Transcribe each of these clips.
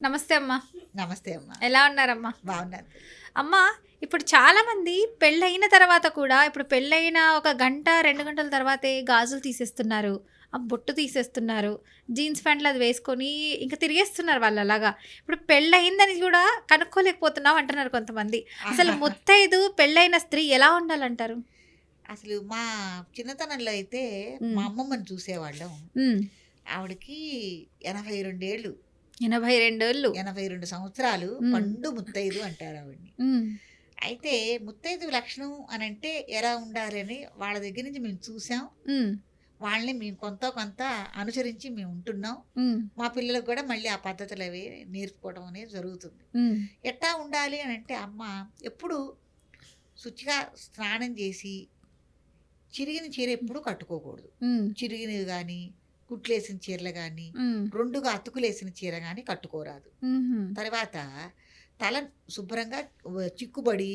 నమస్తే అమ్మా. నమస్తే అమ్మా. ఎలా ఉన్నారమ్మా? బాగున్నాను. అమ్మా ఇప్పుడు చాలా మంది పెళ్ళయిన తర్వాత కూడా ఇప్పుడు పెళ్ళయిన ఒక గంట రెండు గంటల తర్వాతే గాజులు తీసేస్తున్నారు ఆ బొట్టు తీసేస్తున్నారు జీన్స్ ప్యాంట్లు అది వేసుకొని ఇంకా తిరిగేస్తున్నారు వాళ్ళు అలాగా. ఇప్పుడు పెళ్ళయిందని కూడా కనుక్కోలేకపోతున్నాం అంటున్నారు కొంతమంది. అసలు ముత్తైదు పెళ్ళైన స్త్రీ ఎలా ఉండాలంటారు? అసలు మా చిన్నతనంలో అయితే మ్. అమ్మమ్మని చూసేవాళ్ళం. ఆవిడకి ఎనభై రెండేళ్ళు ఎనభై రెండేళ్ళు. ఎనభై రెండు సంవత్సరాలు. పండు ముత్తైదు అంటారు ఆవిడ్ని. అయితే ముత్తైదు లక్షణం అని అంటే ఎలా ఉండాలని వాళ్ళ దగ్గర నుంచి మేము చూసాం. వాళ్ళని మేము కొంత కొంత అనుసరించి మేము ఉంటున్నాం. మా పిల్లలకు కూడా మళ్ళీ ఆ పద్ధతులు అవి నేర్చుకోవడం అనేది జరుగుతుంది. ఎట్టా ఉండాలి అని అంటే అమ్మ ఎప్పుడు శుచిగా స్నానం చేసి చిరిగిన చీర ఎప్పుడు కట్టుకోకూడదు. చిరిగినవి కానీ కుట్లేసిన చీరలు కానీ రెండుగా అతుకులేసిన చీర కానీ కట్టుకోరాదు. తర్వాత తల శుభ్రంగా చిక్కుబడి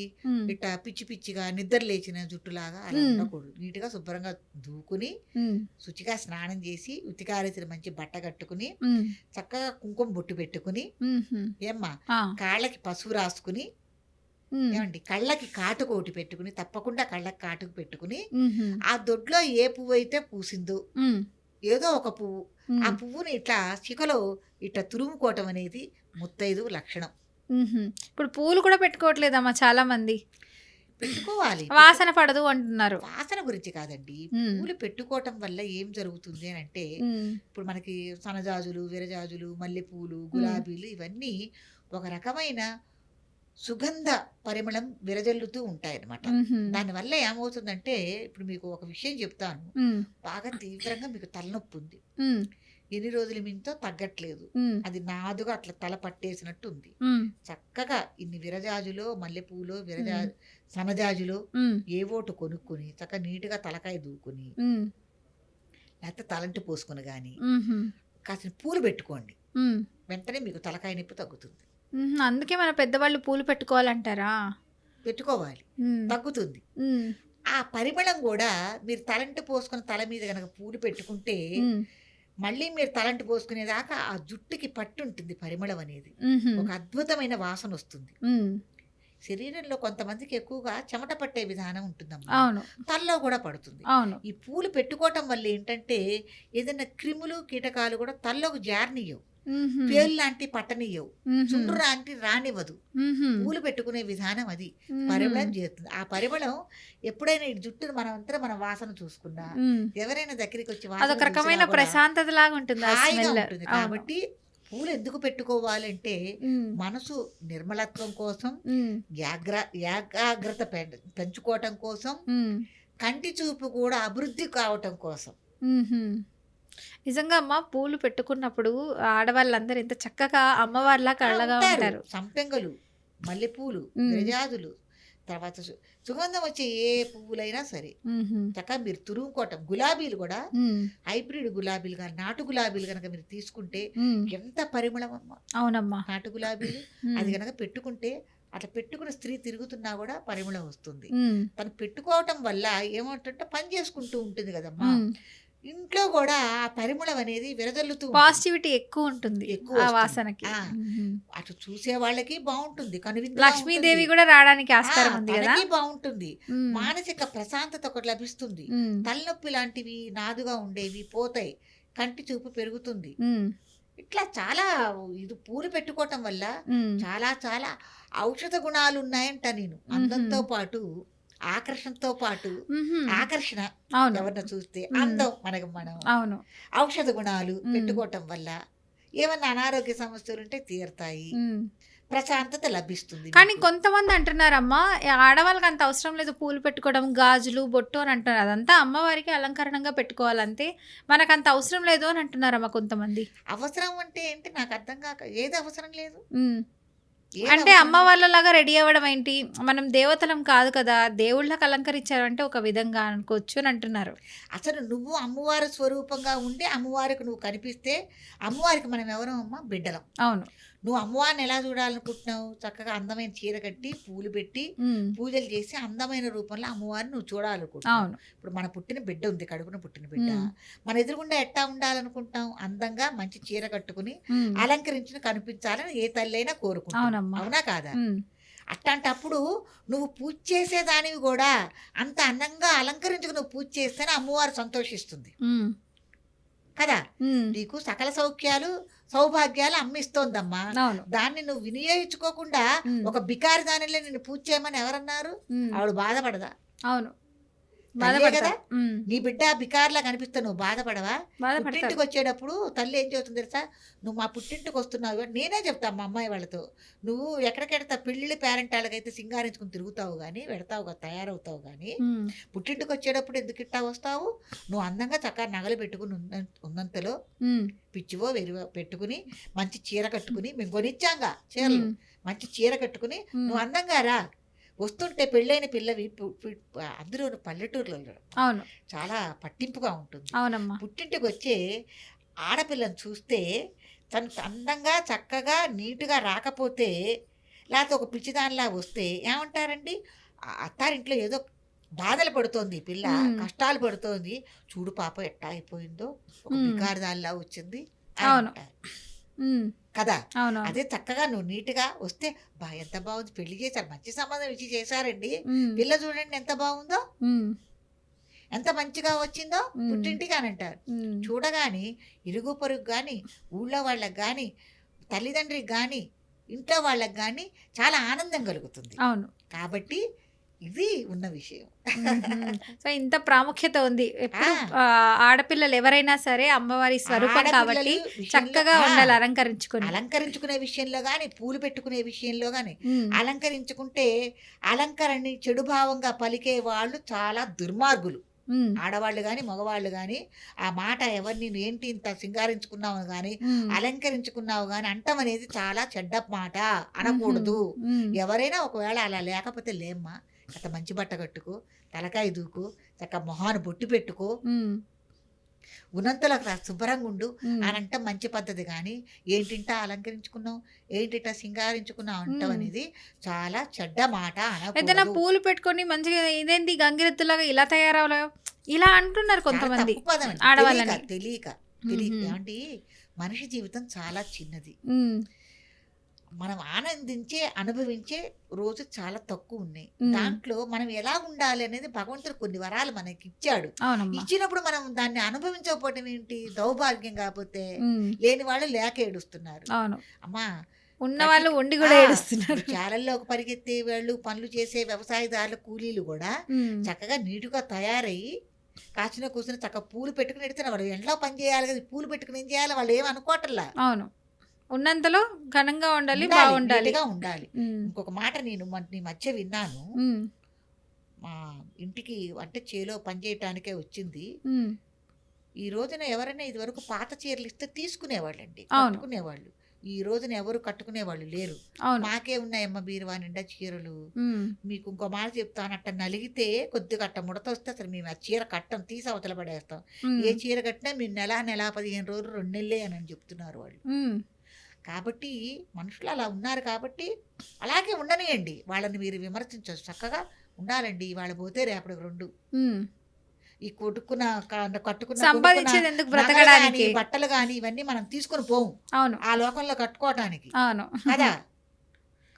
ఇట్లా పిచ్చి పిచ్చిగా నిద్ర లేచిన జుట్టులాగా అలా. ఉండకూడదు. నీట్గా శుభ్రంగా దూకుని శుచిగా స్నానం చేసి ఉతికారేసిన మంచి బట్ట కట్టుకుని చక్కగా కుంకుమ బొట్టు పెట్టుకుని ఏమ్మా కాళ్ళకి పసుపు రాసుకుని ఏమండి కళ్ళకి కాటుకు ఒకటి పెట్టుకుని తప్పకుండా కళ్ళకి కాటుకు పెట్టుకుని ఆ దొడ్లో ఏ పువ్వు అయితే పూసిందో ఏదో ఒక పువ్వు. ఆ పువ్వుని ఇట్లా చికలో ఇట్లా తురుముకోవటం అనేది ముత్తైదు లక్షణం. ఇప్పుడు పూలు కూడా పెట్టుకోవట్లేదమ్మా చాలా మంది పెట్టుకోవాలి. వాసన పడదు అంటున్నారు. వాసన గురించి కాదండి. పూలు పెట్టుకోవటం వల్ల ఏం జరుగుతుంది అని అంటే ఇప్పుడు మనకి సనజాజులు విరజాజులు మల్లెపూలు గులాబీలు ఇవన్నీ ఒక రకమైన సుగంధ పరిమళం విరజల్లుతూ ఉంటాయన్నమాట. దానివల్ల ఏమవుతుందంటే ఇప్పుడు మీకు ఒక విషయం చెప్తాను. బాగా తీవ్రంగా మీకు తలనొప్పి ఉంది. ఎన్ని రోజుల మింతో తగ్గట్లేదు. అది నాదుగా అట్లా తల పట్టేసినట్టు ఉంది. చక్కగా ఇన్ని విరజాజులో మల్లెపూలో విరజా సనజాజులో ఏవోటు కొనుక్కొని చక్కగా నీట్గా తలకాయ దూకుని లేకపోతే తలంటి పోసుకొని కానీ కాసిన పూలు పెట్టుకోండి. వెంటనే మీకు తలకాయ నొప్పి తగ్గుతుంది. అందుకే మన పెద్దవాళ్ళు పూలు పెట్టుకోవాలంటారా? పెట్టుకోవాలి. తగ్గుతుంది. ఆ పరిమళం కూడా మీరు తలంటి పోసుకుని తల మీద కనుక పూలు పెట్టుకుంటే మళ్ళీ మీరు తలంటి పోసుకునేదాకా ఆ జుట్టుకి పట్టు ఉంటుంది పరిమళం అనేది. ఒక అద్భుతమైన వాసన వస్తుంది. శరీరంలో కొంతమందికి ఎక్కువగా చెమట పట్టే విధానం ఉంటుందమ్మా. అవును. తలలో కూడా పడుతుంది. అవును. ఈ పూలు పెట్టుకోవటం వల్ల ఏంటంటే ఏదైనా క్రిములు కీటకాలు కూడా తల్లోకి జారనియవు పేలు లాంటి పట్టనియవు చుండ్రు లాంటి రానివ్వదు. పూలు పెట్టుకునే విధానం అది. పరిమళం చేస్తుంది. ఆ పరిమళం ఎప్పుడైనా ఈ జుట్టును మనం అంతా మన వాసన చూసుకున్నా. ఎవరైనా దగ్గరికి వచ్చి రకమైన ప్రశాంతత లాగా ఉంటుంది కాబట్టి పూలు ఎందుకు పెట్టుకోవాలంటే మనసు నిర్మలత్వం కోసం యాగ్ర ఏకాగ్రత పెంచుకోవటం కోసం కంటి చూపు కూడా అభివృద్ధి కావటం కోసం. నిజంగా అమ్మ పూలు పెట్టుకున్నప్పుడు ఆడవాళ్ళందరూ ఎంత చక్కగా అమ్మవారిలా కళ్ళగా ఉంటారు. సంపెంగలు మల్లెపూలు మ్. తర్వాత సుగంధం వచ్చే ఏ పువ్వులైనా సరే. చక్కగా మీరు తురుముకోవటం గులాబీలు కూడా హైబ్రిడ్ గులాబీలు కానీ నాటు గులాబీలు కనుక మీరు తీసుకుంటే. ఎంత పరిమళం అమ్మ. అవునమ్మా. నాటు గులాబీలు అది కనుక పెట్టుకుంటే అట్లా పెట్టుకున్న స్త్రీ తిరుగుతున్నా కూడా పరిమళం వస్తుంది. తను పెట్టుకోవటం వల్ల ఏమంటుంటే పని చేసుకుంటూ ఉంటుంది కదమ్మా. ఇంట్లో కూడా ఆ పరిమళం అనేది విరజల్లుతూ ఉంటుంది. పాజిటివిటీ ఎక్కువ ఉంటుంది ఎక్కువ. వాసనకి. అటు చూసే వాళ్ళకి బాగుంటుంది కనువిందుగా లక్ష్మీదేవి. కూడా రావడానికి ఆస్కారం ఉంది కదా? బాగుంటుంది. మానసిక ప్రశాంతత ఒకటి లభిస్తుంది. తలనొప్పి లాంటివి నాదుగా ఉండేవి పోతాయి. కంటి చూపు పెరుగుతుంది. ఇట్లా చాలా ఇది పూలు పెట్టుకోవటం వల్ల. చాలా చాలా ఔషధ గుణాలు ఉన్నాయంట నేను. అందంతో పాటు ఆకర్షణతో పాటు. ఆకర్షణ ఎవరిని చూస్తే. అందం మనకు మనం అవును ఔషధ గుణాలు. పెట్టుకోవటం వల్ల ఏమన్నా అనారోగ్య సమస్యలు ఉంటే తీరుతాయి. ప్రశాంతత లభిస్తుంది కానీ. కొంతమంది అంటున్నారమ్మా "ఏ, ఆడవాళ్ళకి అంత అవసరం లేదు పూలు పెట్టుకోవడం గాజులు బొట్టు అని అంటున్నారు అదంతా అమ్మవారికి అలంకరణంగా పెట్టుకోవాలంతే మనకు అంత అవసరం లేదు అని అంటున్నారమ్మా కొంతమంది అవసరం అంటే ఏంటి నాకు అర్థం కాక ఏది అవసరం లేదు అంటే అమ్మ వాళ్ళలాగా రెడీ అవ్వడం ఏంటి? మనం దేవతలం కాదు కదా దేవుళ్ళకి అలంకరించారంటే ఒక విధంగా అనుకోవచ్చు అని అంటున్నారు. అసలు నువ్వు అమ్మవారి స్వరూపంగా ఉండి అమ్మవారికి నువ్వు కనిపిస్తే అమ్మవారికి మనం ఎవరం అమ్మ బిడ్డలం. అవును. నువ్వు అమ్మవారిని ఎలా చూడాలనుకుంటున్నావు? చక్కగా అందమైన చీర కట్టి పూలు పెట్టి పూజలు చేసి అందమైన రూపంలో అమ్మవారిని నువ్వు చూడాలనుకుంటున్నావు. ఇప్పుడు మన పుట్టిన బిడ్డ ఉంది కడుపున పుట్టిన బిడ్డ. మన ఎదురుగుండా ఎట్టా ఉండాలనుకుంటాం అందంగా మంచి చీర కట్టుకుని అలంకరించిన కనిపించాలని ఏ తల్లి అయినా కోరుకుంటాం అవునా కాదా? అట్లాంటప్పుడు నువ్వు పూజ చేసేదానివి కూడా అంత అందంగా అలంకరించుకు నువ్వు పూజ చేస్తేనే అమ్మవారు సంతోషిస్తుంది. కదా? నీకు సకల సౌఖ్యాలు సౌభాగ్యాలు అమ్మిస్తోందమ్మా. దాన్ని నువ్వు వినియోగించుకోకుండా ఒక బికారి దానిలో నిన్ను పూజ చేయమని ఎవరన్నారు? ఆవిడ బాధపడదా? అవును. కదా? నీ బిడ్డ బికారిలా కనిపిస్తే నువ్వు బాధపడవా? పుట్టింటికి వచ్చేటప్పుడు తల్లి ఏం చేస్తుంది తెలుసా? నువ్వు మా పుట్టింటికి వస్తున్నావు నేనే చెప్తాను మా అమ్మాయి వాళ్ళతో. నువ్వు ఎక్కడికెడతా పెళ్ళిళ్ళ పేరెంట్ వాళ్ళకైతే సింగారించుకుని తిరుగుతావు కానీ పెడతావు తయారవుతావు కానీ పుట్టింటికి వచ్చేటప్పుడు ఎందుకు ఇట్టా వస్తావు? నువ్వు అందంగా చక్కగా నగలు పెట్టుకుని ఉన్న- ఉన్నంతలో పిచ్చివో వెరువో పెట్టుకుని మంచి చీర కట్టుకుని మేము కొనిచ్చాంగా చీరలు. మంచి చీర కట్టుకుని నువ్వు అందంగా రా వస్తుంటే పెళ్ళైన పిల్లవి అందరూ పల్లెటూరులో అవును చాలా పట్టింపుగా ఉంటుంది అవునమ్మా పుట్టింటికి వచ్చే ఆడపిల్లని చూస్తే తను అందంగా చక్కగా నీట్గా రాకపోతే లేకపోతే ఒక పిచ్చిదానిలా వస్తే ఏమంటారండి అత్తారింట్లో ఏదో బాధలు పడుతోంది పిల్ల. కష్టాలు పడుతోంది చూడు పాప ఎట్టా అయిపోయిందో ఒక. బికారిదానిలా వచ్చింది అవును. కదా? అవును అదే చక్కగా నువ్వు నీట్గా వస్తే బా ఎంత బాగుంది. పెళ్ళి చేశారు. మంచి సంబంధం ఇచ్చి చేశారండి. పిల్ల చూడండి ఎంత బాగుందో. ఎంత మంచిగా వచ్చిందో. పుట్టింటికి అని అంటారు చూడగాని ఇరుగు పొరుగు కానీ ఊళ్ళో వాళ్ళకి కానీ తల్లిదండ్రికి కానీ ఇంట్లో వాళ్ళకి కానీ చాలా ఆనందం కలుగుతుంది. అవును. కాబట్టి ఇది ఉన్న విషయం. సో ఇంత ప్రాముఖ్యత ఉంది ఎప్పుడు ఆడపిల్లలు ఎవరైనా సరే అమ్మవారి స్వరూపం కాబట్టి చక్కగా ఉండాలి అలంకరించుకొని అలంకరించుకునే విషయంలో కానీ పూలు పెట్టుకునే విషయంలో కానీ. అలంకరించుకుంటే అలంకరణని చెడు భావంగా పలికే వాళ్ళు చాలా దుర్మార్గులు. ఆడవాళ్ళు కానీ మగవాళ్ళు కానీ ఆ మాట ఎవరిని ఏంటి ఇంత సింగారించుకున్నావు కానీ. అలంకరించుకున్నావు కానీ అంటం అనేది చాలా చెడ్డ మాట అనకూడదు. ఎవరైనా ఒకవేళ అలా లేకపోతే లేమ్మా అంత మంచి బట్ట కట్టుకో తలకాయ దూకు చక్క మొహాన్ని బొట్టు పెట్టుకో. ఉన్నంతలో శుభ్రంగా ఉండు. అని అంటాం మంచి పద్ధతి కానీ ఏంటింట అలంకరించుకున్నావు ఏంటింట సింగారించుకున్నావు అంటాం. అనేది చాలా చెడ్డ మాట ఏదైనా పూలు పెట్టుకొని మంచిగా ఇదేంది గంగిరెద్దులాగా ఇలా తయారవలేవు ఇలా అంటున్నారు కొంతమంది. ఆడవాళ్ళని. తెలియక తెలియక. ఏమంటే మనిషి జీవితం చాలా చిన్నది. మనం ఆనందించే అనుభవించే రోజు చాలా తక్కువ ఉన్నాయి. దాంట్లో మనం ఎలా ఉండాలి అనేది భగవంతుడు కొన్ని వరాలు మనకి ఇచ్చాడు. ఇచ్చినప్పుడు మనం దాన్ని అనుభవించకపోవటం ఏంటి? దౌర్భాగ్యం కాకపోతే. లేని వాళ్ళు లేక ఏడుస్తున్నారు. అమ్మా ఉన్న వాళ్ళు ఉండి కూడా ఏడుస్తున్నారు. చాలల్లోకి పరిగెత్తే వాళ్ళు పనులు చేసే వ్యవసాయదారుల కూలీలు కూడా. చక్కగా నీటుగా తయారయ్యి కాచిన కూర్చుని చక్కగా పూలు పెట్టుకుని ఎడుతున్నారు వాళ్ళు ఎండలో పని చేయాలి కదా పూలు పెట్టుకుని ఏం చేయాలి? వాళ్ళు ఏం అనుకోవట్లా? అవును. ఉన్నంతలో ఘనంగా ఉండాలి బాగుండాలి ఉండాలి. ఇంకొక మాట నేను నీ మధ్య విన్నాను. మా ఇంటికి అంటే చేలో పని చేయటానికే వచ్చింది. ఈ రోజున ఎవరైనా ఇదివరకు పాత చీరలు ఇస్తే తీసుకునేవాళ్ళండి అవును. కట్టుకునేవాళ్ళు ఈ రోజున ఎవరు కట్టుకునేవాళ్ళు లేరు మాకే ఉన్నాయమ్మ బీరువా నిండా చీరలు. మీకు ఇంకో మాట చెప్తాను అట్ట నలిగితే కొద్దిగా అట్ట ముడత వస్తే అసలు మేము ఆ చీర కట్టం తీసి అవతల పడేస్తాం. ఏ చీర కట్టినా మీరు నెల నెల పదిహేను రోజులు రెండు నెలలే అని చెప్తున్నారు వాళ్ళు. కాబట్టి మనుషులు అలా ఉన్నారు కాబట్టి అలాగే ఉండనియండి. వాళ్ళని మీరు విమర్శించవచ్చు చక్కగా ఉండాలండి. వాళ్ళ పోతే రేపటికి రెండు. ఈ కొట్టుకున్న కట్టుకున్న బట్టలు కానీ ఇవన్నీ మనం తీసుకొని పోము. అవును. ఆ లోకంలో కట్టుకోవటానికి. అవును. కదా?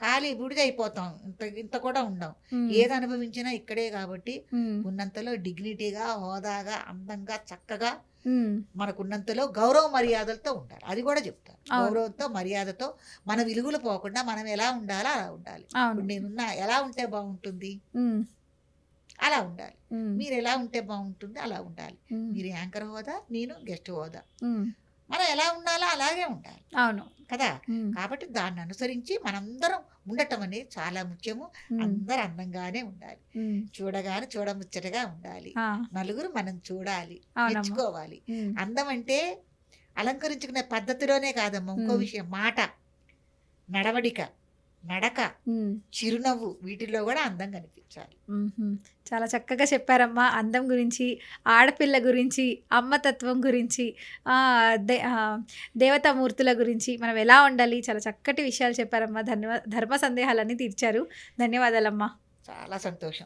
ఖాళీ బుడిదైపోతాం ఇంత ఇంత కూడా ఉండం. ఏది అనుభవించినా ఇక్కడే కాబట్టి. ఉన్నంతలో డిగ్నిటీగా హోదాగా అందంగా చక్కగా. మనకున్నంతలో గౌరవ మర్యాదలతో ఉండాలి అది కూడా చెప్తారు. గౌరవంతో మర్యాదతో మన విలువలు పోకుండా మనం ఎలా ఉండాలో అలా ఉండాలి ఇప్పుడు నేనున్నా ఎలా ఉంటే బాగుంటుంది. అలా ఉండాలి. మీరు ఎలా ఉంటే బాగుంటుంది అలా ఉండాలి. మీరు యాంకర్ హోదా నేను గెస్ట్ హోదా. మనం ఎలా ఉండాలో అలాగే ఉండాలి అవును కదా. కాబట్టి దాన్ని అనుసరించి మనందరం ఉండటం అనేది చాలా ముఖ్యము. అందరు అందంగానే ఉండాలి. చూడగానే చూడముచ్చటగా ఉండాలి నలుగురు మనం చూడాలి మెచ్చుకోవాలి మ్మ్. అందం అంటే అలంకరించుకునే పద్ధతిలోనే కాదమ్మా ఇంకో. విషయం మాట నడవడిక నడక. చిరునవ్వు వీటిలో కూడా అందం కనిపించాలి. చాలా చక్కగా చెప్పారమ్మా. అందం గురించి ఆడపిల్ల గురించి అమ్మతత్వం గురించి దేవతామూర్తుల గురించి మనం ఎలా ఉండాలి చాలా చక్కటి విషయాలు చెప్పారమ్మా. ధన్యవా ధర్మ సందేహాలన్నీ తీర్చారు. ధన్యవాదాలమ్మా. చాలా సంతోషం.